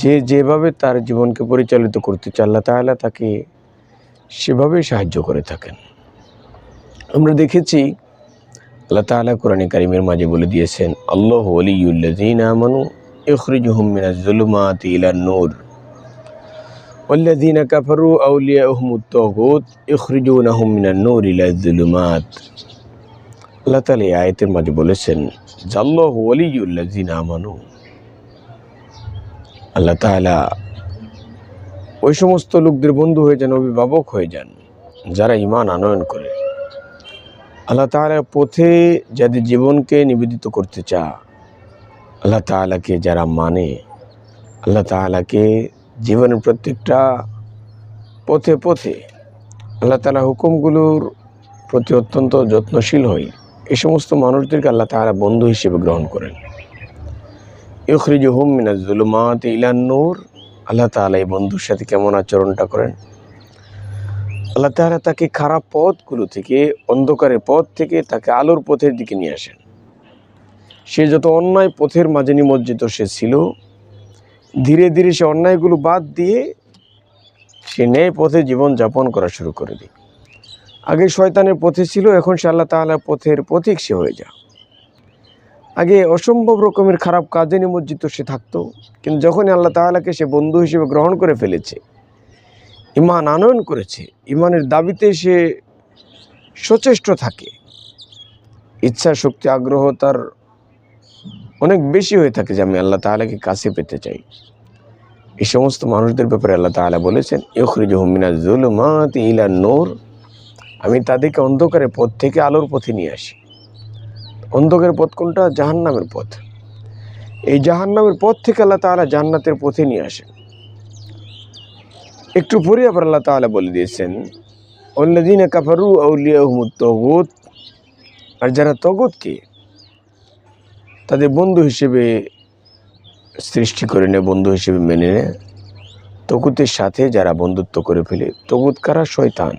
যে যেভাবে তার জীবনকে পরিচালিত করতে চায় আল্লাহ তাআলা তাকে সেভাবেই সাহায্য করে থাকেন আমরা দেখেছি আল্লাহ তাআলা কোরআনে কারিমের মাঝে বলে দিয়েছেন আল্লাহ ওলিউল্লাযীনা আমানু ইখরিজুহুম মিনাজ যুলুমাতি ইলান নূর والذين كفروا أولياؤهم الطاغوت يخرجونهم من النور إلى الظلمات আল্লাহ তাআলা এই আয়াতের মাঝে বলেছেন জাল্লাহু ওলিউল্লাযীনা আমানু আল্লাহ তাআলা ওই সমস্ত লোকদের বন্ধু হয়ে যান, অভিভাবক হয়ে যান, যারা ইমান আনয়ন করে। আল্লাহ তাআলার পথে যাদের জীবনকে নিবেদিত করতে চা আল্লাহ তাআলাকে যারা মানে আল্লাহ তাআলাকে জীবনের প্রত্যেকটা পথে পথে আল্লাহ তাআলা হুকুমগুলোর প্রতি অত্যন্ত যত্নশীল হয়, এই সমস্ত মানুষদেরকে আল্লাহ তাআলা বন্ধু হিসেবে গ্রহণ করেন। ইখরিজুহুম মিনাজ জুলুমাত ইলান নূর। আল্লাহ তাআলা এই বন্ধুর সাথে কেমন আচরণটা করেন? আল্লাহ তাআলা তাকে খারাপ পথগুলো থেকে, অন্ধকারের পথ থেকে তাকে আলোর পথের দিকে নিয়ে আসেন। সে যত অন্যায় পথের মাঝে নিমজ্জিত সে ছিল, ধীরে ধীরে সে অন্যায়গুলো বাদ দিয়ে সে ন্যায় পথে জীবন যাপন করা শুরু করে দিই আগে শয়তানের পথে ছিল, এখন সে আল্লাহ তাআলার পথের পথিক সে হয়ে যা আগে অসম্ভব রকমের খারাপ কাজে নিমজ্জিত সে থাকতো, কিন্তু যখনই আল্লাহ তাআলাকে সে বন্ধু হিসেবে গ্রহণ করে ফেলেছে ইমান আনয়ন করেছে ইমানের দাবিতে সে সচেষ্ট থাকে, ইচ্ছা, শক্তি, আগ্রহ তার অনেক বেশি হয়ে থাকে যে আমি আল্লাহ তাআলাকে কাছে পেতে চাই। এই সমস্ত মানুষদের ব্যাপারে আল্লাহ তাআলা বলেছেন ইখরিজ হুমিনা জুলুমাত ইলা নূর আমি তাদেরকে অন্ধকারের পথ থেকে আলোর পথে নিয়ে আসি। অন্ধকারের পথ কোনটা জাহান্নামের পথ। এই জাহান্নামের পথ থেকে আল্লাহ তাআলা জান্নাতের পথে নিয়ে আসেন। একটু পরে আবার আল্লাহ তাআলা বলে দিয়েছেন অল্লাদিন কাফারু আউলিয়াহুমুত তগুত। আর যারা তগুতকে তাদের বন্ধু হিসেবে সৃষ্টি করে নেয় বন্ধু হিসেবে মেনে নেয় তগুতের সাথে যারা বন্ধুত্ব করে ফেলে, তগুত কারা? শয়তান।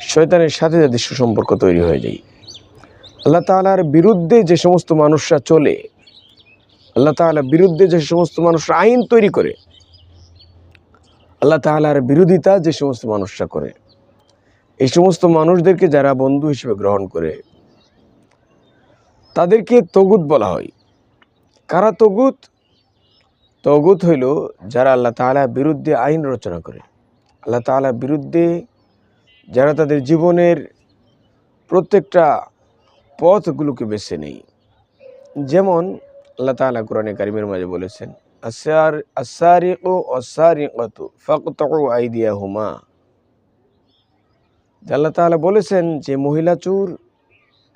শয়তানের সাথে যাদের সুসম্পর্ক তৈরি হয়ে যায়। আল্লাহ তাআলার বিরুদ্ধে যে সমস্ত মানুষরা চলে, আল্লাহ তাআলার বিরুদ্ধে যে সমস্ত মানুষরা আইন তৈরি করে, আল্লাহ তাআলার বিরোধিতা যে সমস্ত মানুষরা করে, এই সমস্ত মানুষদেরকে যারা বন্ধু হিসেবে গ্রহণ করে, তাদেরকে তগুত বলা হয়। কারা তগুত? তগুত হইল যারা আল্লাহ তাআলার বিরুদ্ধে আইন রচনা করে। আল্লাহ তাআলার বিরুদ্ধে যারা তাদের জীবনের প্রত্যেকটা পথগুলোকে বেছে নেই। যেমন আল্লাহ তাআলা কোরআনে কারিমের মাঝে বলেছেন যে আল্লাহ তাআলা বলেছেন যে মহিলা চোর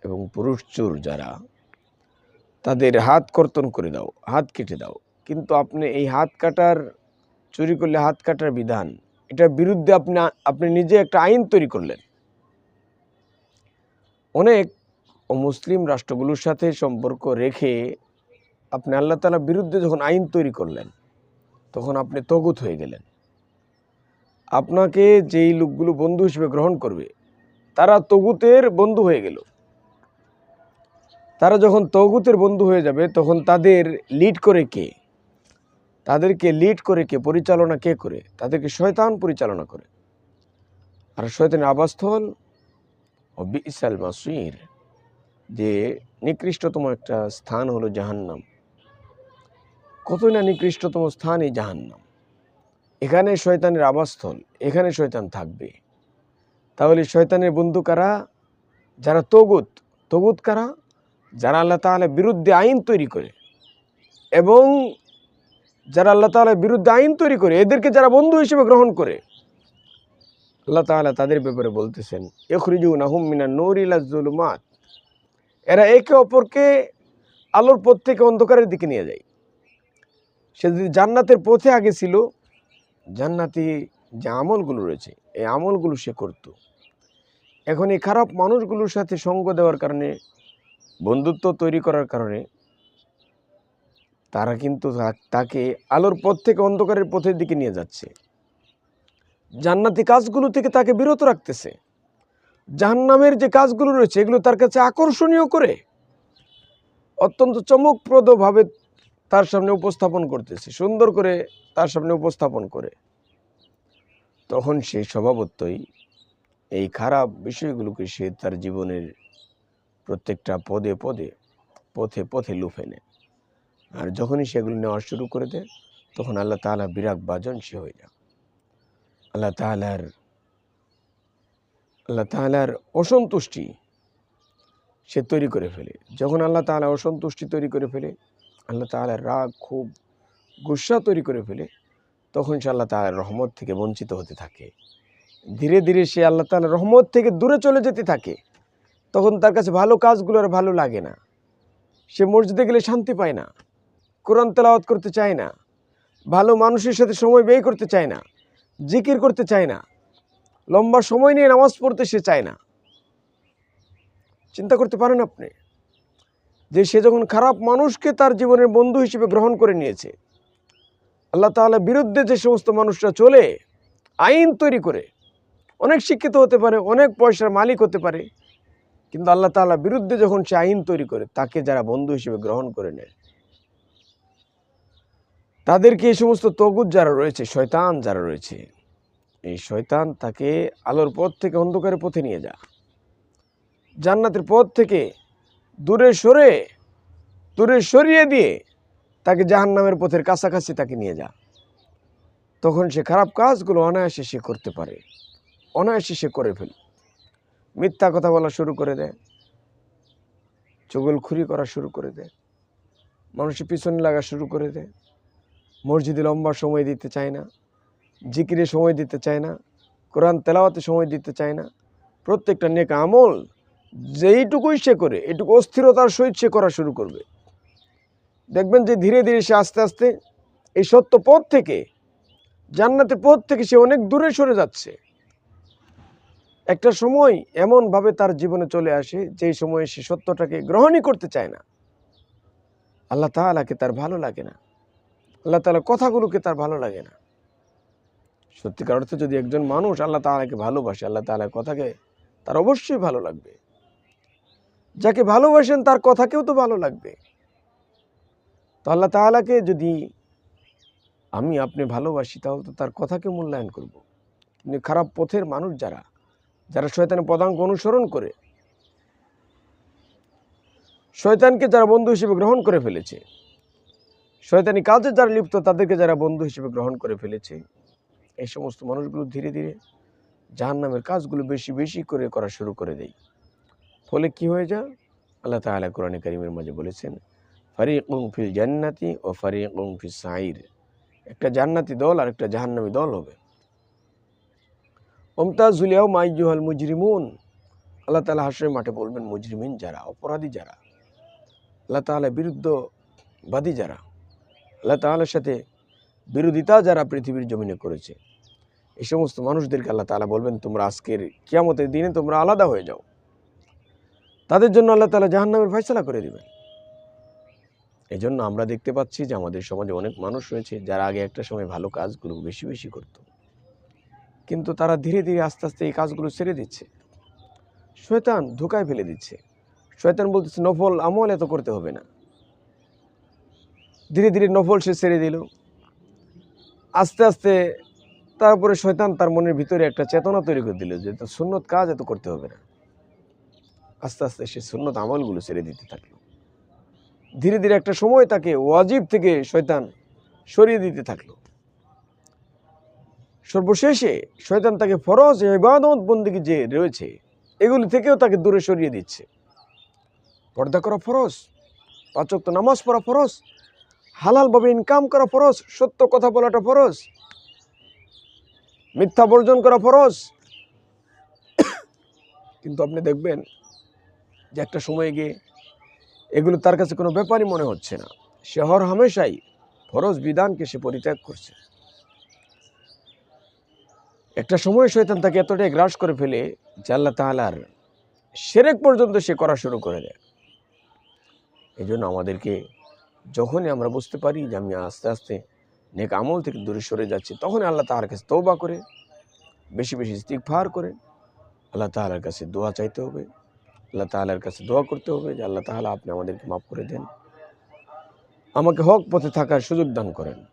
এবং পুরুষ চোর যারা, তাদের হাত কর্তন করে দাও, হাত কেটে দাও। কিন্তু আপনি এই হাত কাটার, চুরি করলে হাত কাটার বিধান, এটার বিরুদ্ধে আপনি আপনি নিজে একটা আইন তৈরি করলেন। অনেক মুসলিম রাষ্ট্রগুলোর সাথে সম্পর্ক রেখে আপনি আল্লাহ তালার বিরুদ্ধে যখন আইন তৈরি করলেন, তখন আপনি তগুত হয়ে গেলেন। আপনাকে যেই লোকগুলো বন্ধু হিসেবে গ্রহণ করবে, তারা তগুতের বন্ধু হয়ে গেল। তারা যখন তগুতের বন্ধু হয়ে যাবে, তখন তাদের লিড করে কে? তাদেরকে লিড করে কে? পরিচালনা কে করে? তাদেরকে শয়তান পরিচালনা করে। আর শয়তানের আবাসস্থল ও বিসাল মাসির। যে নিকৃষ্টতম একটা স্থান হলো জাহান্নাম। কতই না নিকৃষ্টতম স্থান এই জাহান্নাম। এখানে শয়তানের আবাসস্থল, এখানে শয়তান থাকবে। তাহলে শয়তানের বন্ধু কারা? যারা তগুত তগুত কারা? যারা আল্লাহ তাআলার বিরুদ্ধে আইন তৈরি করে। এবং যারা আল্লাহ তাআলার বিরুদ্ধে আইন তৈরি করে, এদেরকে যারা বন্ধু হিসেবে গ্রহণ করে, আল্লাহ তাআলা তাদের ব্যাপারে বলতেছেন ইখরিজুন আহুম মিনান নূর জুলুমাত এরা একে অপরকে আলোর পথ থেকে অন্ধকারের দিকে নিয়ে যায়। সে যদি জান্নাতের পথে আগে ছিল, জান্নাতি যে আমলগুলো রয়েছে, এই আমলগুলো সে করত। এখন এই খারাপ মানুষগুলোর সাথে সঙ্গ দেওয়ার কারণে, বন্ধুত্ব তৈরি করার কারণে, তারা কিন্তু তাকে আলোর পথ থেকে অন্ধকারের পথের দিকে নিয়ে যাচ্ছে। জান্নাতি কাজগুলো থেকে তাকে বিরত রাখতেছে। জাহান্নামের যে কাজগুলো রয়েছে, এগুলো তার কাছে আকর্ষণীয় করে অত্যন্ত চমকপ্রদভাবে তার সামনে উপস্থাপন করতেছে, সুন্দর করে তার সামনে উপস্থাপন করে। তখন সে স্বভাবতই এই খারাপ বিষয়গুলোকে সে তার জীবনের প্রত্যেকটা পদে পদে, পথে পথে লুফে নেয়। আর যখনই সেগুলো নেওয়া শুরু করে দেয়, তখন আল্লাহ তাআলা বিরাগ বাজন সে হয়ে যায়। আল্লাহ তাআলার আল্লাহ তাআলার অসন্তুষ্টি সে তৈরি করে ফেলে। যখন আল্লাহ তাআলা অসন্তুষ্টি তৈরি করে ফেলে, আল্লাহ তাআলার রাগ খুব গুসা তৈরি করে ফেলে, তখন সে আল্লাহ তাআলার রহমত থেকে বঞ্চিত হতে থাকে। ধীরে ধীরে সে আল্লাহ তাআলার রহমত থেকে দূরে চলে যেতে থাকে। তখন তার কাছে ভালো কাজগুলো আর ভালো লাগে না। সে মসজিদে গেলে শান্তি পায় না। কোরআন তেলাওয়াত করতে চায় না। ভালো মানুষের সাথে সময় ব্যয় করতে চায় না। জিকির করতে চায় না। লম্বা সময় নিয়ে নামাজ পড়তে সে চায় না। চিন্তা করতে পারেন আপনি যে সে যখন খারাপ মানুষকে তার জীবনের বন্ধু হিসেবে গ্রহণ করে নিয়েছে, আল্লাহ তাআলা বিরুদ্ধে যে সমস্ত মানুষরা চলে, আইন তৈরি করে, অনেক শিক্ষিত হতে পারে, অনেক পয়সার মালিক হতে পারে, কিন্তু আল্লাহ তাআলা বিরুদ্ধে যখন সে আইন তৈরি করে, তাকে যারা বন্ধু হিসেবে গ্রহণ করে নেয়, তাদেরকে এই সমস্ত তগুদ যারা রয়েছে, শয়তান যারা রয়েছে এই শয়তান তাকে আলোর পথ থেকে অন্ধকারের পথে নিয়ে যা। জান্নাতের পথ থেকে দূরে সরে, দূরে সরিয়ে দিয়ে তাকে জাহান্নামের পথের কাছাকাছি তাকে নিয়ে যা। তখন সে খারাপ কাজগুলো অনায়াসে সে করতে পারে। অনায়াসে সে করে ফেলে। মিথ্যা কথা বলা শুরু করে দেয়। চুগলখুরি করা শুরু করে দেয়। মানুষের পিছনে লাগা শুরু করে দেয়। মসজিদে লম্বা সময় দিতে চায় না। জিকিরে সময় দিতে চায় না, কোরআন তেলাওয়াতে সময় দিতে চায় না। প্রত্যেকটা নেক আমল যেইটুকুই সে করে, এটুকু অস্থিরতার সহিত সে করা শুরু করবে। দেখবেন যে ধীরে ধীরে সে আস্তে আস্তে এই সত্য পথ থেকে, জান্নাতের পথ থেকে সে অনেক দূরে সরে যাচ্ছে। একটা সময় এমনভাবে তার জীবনে চলে আসে, যেই সময়ে সে সত্যটাকে গ্রহণই করতে চায় না। আল্লাহ তাআলাকে তার ভালো লাগে না। আল্লাহ তাআলার কথাগুলোকে তার ভালো লাগে না। সত্যিকার অর্থে যদি একজন মানুষ আল্লাহ তাআলাকে ভালোবাসে, আল্লাহ তাআলার কথাকে তার অবশ্যই ভালো লাগবে। যাকে ভালোবাসেন তার কথাকেও তো ভালো লাগবে। তো আল্লাহ তাআলাকে যদি আমি আপনি ভালোবাসি, তাহলে তো তার কথাকে মূল্যায়ন করব। কিন্তু খারাপ পথের মানুষ যারা যারা শয়তানের পদাঙ্ক অনুসরণ করে, শয়তানকে যারা বন্ধু হিসেবে গ্রহণ করে ফেলেছে, শয়তানি কাজে যারা লিপ্ত, তাদেরকে যারা বন্ধু হিসেবে গ্রহণ করে ফেলেছে এই সমস্ত মানুষগুলো ধীরে ধীরে জাহান্নামের কাজগুলো বেশি বেশি করে করা শুরু করে দেয়। ফলে কি হয়ে যায়? আল্লাহ তাআলা কোরআনে কারিমের মাঝে বলেছেন ফারিকুম ফিল জান্নাতি ও ফারিকুম ফিল সাইর একটা জান্নাতি দল আর একটা জাহান্নামী দল হবে। ওমতাজুলিয়াও মাইজুহাল মুজরিমুন। আল্লাহ তাআলা হাসরের মাঠে বলবেন, মুজরিমিন যারা, অপরাধী যারা, আল্লাহ তাআলা বিরুদ্ধবাদী যারা, আল্লাহ তাআলার সাথে বিরোধিতা যারা পৃথিবীর জমিনে করেছে এই সমস্ত মানুষদেরকে আল্লাহ তাআলা বলবেন, তোমরা আজকের কিয়ামতের দিনে তোমরা আলাদা হয়ে যাও। তাদের জন্য আল্লাহ তাআলা জাহান্নামের ফয়সালা করে দিবেন। এই জন্য আমরা দেখতে পাচ্ছি যে আমাদের সমাজে অনেক মানুষ রয়েছে যারা আগে একটা সময় ভালো কাজগুলো বেশি বেশি করত। কিন্তু তারা ধীরে ধীরে আস্তে আস্তে এই কাজগুলো ছেড়ে দিচ্ছে। শয়তান ধোকায় ফেলে দিচ্ছে। শয়তান বলতেছে, নফল আমল এত করতে হবে না। ধীরে ধীরে নফল সে ছেড়ে দিল। আস্তে আস্তে তারপরে শয়তান তার মনের ভিতরে একটা চেতনা তৈরি করে দিল যে সুন্নত কাজ, এত করতে হবে না। আস্তে আস্তে সে সুন্নত আমলগুলো ছেড়ে দিতে থাকল। ধীরে ধীরে একটা সময় তাকে ওয়াজিব থেকে শয়তান সরিয়ে দিতে থাকল। সর্বশেষে শয়তান তাকে ফরজ ইবাদত বন্দিগি যে রয়েছে, এগুলি থেকেও তাকে দূরে সরিয়ে দিচ্ছে। পর্দা করা ফরজ পাচক নামাজ পড়া ফরজ, হালালভাবে ইনকাম করা ফরজ, সত্য কথা বলাটা ফরজ মিথ্যা বর্জন করা ফরজ। কিন্তু আপনি দেখবেন যে একটা সময় গিয়ে এগুলো তার কাছে কোনো ব্যাপারই মনে হচ্ছে না। সে হর হামেশাই ফরজ বিধানকে সে পরিত্যাগ করছে। একটা সময় শয়তান তাকে এতটাই গ্রাস করে ফেলে যে আল্লাহ তাহলার সেরেক পর্যন্ত সে করা শুরু করে দেয়। এই জন্য আমাদেরকে যখনই আমরা বুঝতে পারি যে আমি আস্তে আস্তে নেক আমল থেকে দূরে সরে যাচ্ছে। তখন আল্লাহ তাহার কাছে তৌবা করে, বেশি বেশি ইস্তিগফার করে, আল্লাহ তাহার কাছে দোয়া চাইতে হবে, আল্লাহ তাআলার কাছে দোয়া করতে হবে যে আল্লাহ তাহলে আপনি আমাদেরকে মাফ করে দেন। আমাকে হক পথে থাকার সুযোগ দান করেন।